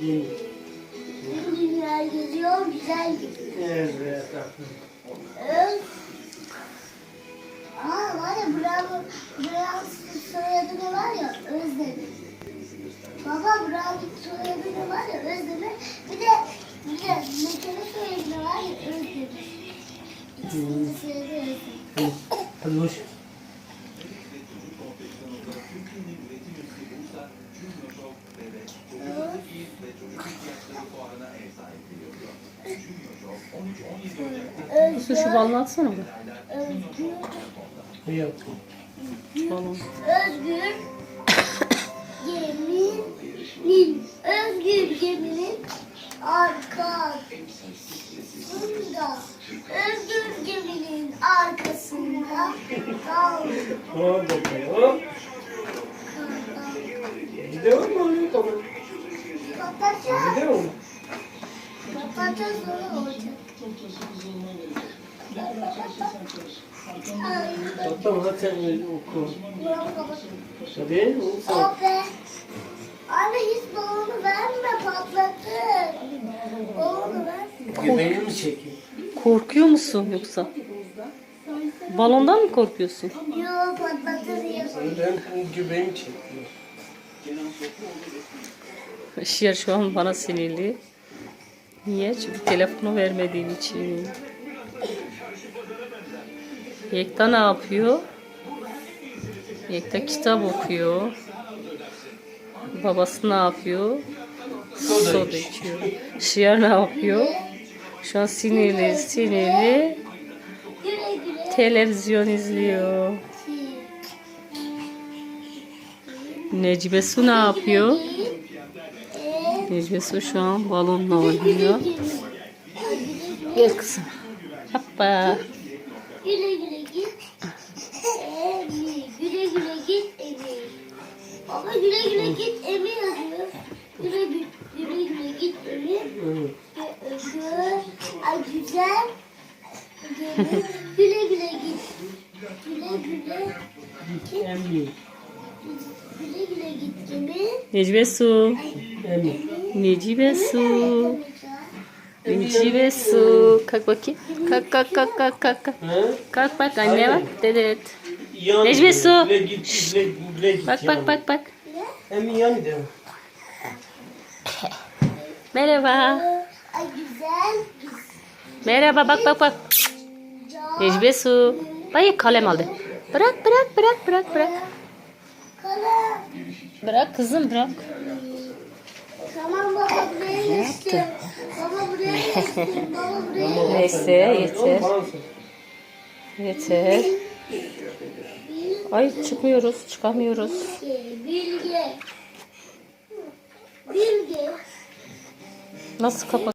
Yeni. Tüm dünya geziyor, güzel gidiyor. Evet. Öz. Aa var ya Bravo, Bravo soyadı var ya Özdemir. Baba Bravo soyadı var ya Özdemir. Bir de bir de Mekan'ın soyadı var ya Özdemir. İkisinin soyadı Özdemir. Su şu balını atsana be. Özgür, Ne? Balon. Özgür geminin Özgür geminin arkasında Özgür geminin arkasında dal Orada koy. Gidiyor mu? Mu? Kapatacağız sonra olacak. Tamam hadi sen oku. Hadi oku sen. Anne hiç balonu verme patlatır. Balonu ver. Göbeğini mi çekiyor? Korkuyor musun yoksa? Balondan mı korkuyorsun? Yo patlatır. Ben göbeğimi çekiyor. Şiir şu an bana sinirli. Niye? Çünkü telefonu vermediğim için. Yekta ne yapıyor? Yekta kitap okuyor. Babası ne yapıyor? Soda içiyor. Şiar ne yapıyor? Şu an sinirli sinirli televizyon izliyor. Necibe Su ne yapıyor? Su şu an balonla oynuyor. Gel kızım. Hoppa. Güle güle git. Emi. Güle güle git Emi. Baba güle güle git Emi yazıyor. Güle güle, güle, güle git Emi. Gö- Ay güzel. Güle güle git. Güle güle. Emmi. Güle güle git Emi. Necibe Su. Emmi. Necibe Su. Necibe Su. Kalk bakayım. Kalk kalk kalk kalk kalk. kalk. Ha? Kalk bak anne bak. Dedet. Diyor. Su. Bile git, bile, bile git Bak bak bak bak. Emmi yan diyor. Merhaba. Ay güzel. Merhaba bak bak bak. Necbe Su. Bak kalem aldı. Bırak bırak bırak bırak bırak. Kalem. Bırak kızım bırak. Tamam baba buraya geçtim. Baba buraya geçtim. Baba buraya geçtim. Neyse yeter. Yeter. Ay çıkmıyoruz çıkamıyoruz. Bilge. Bilge. Nasıl kapat?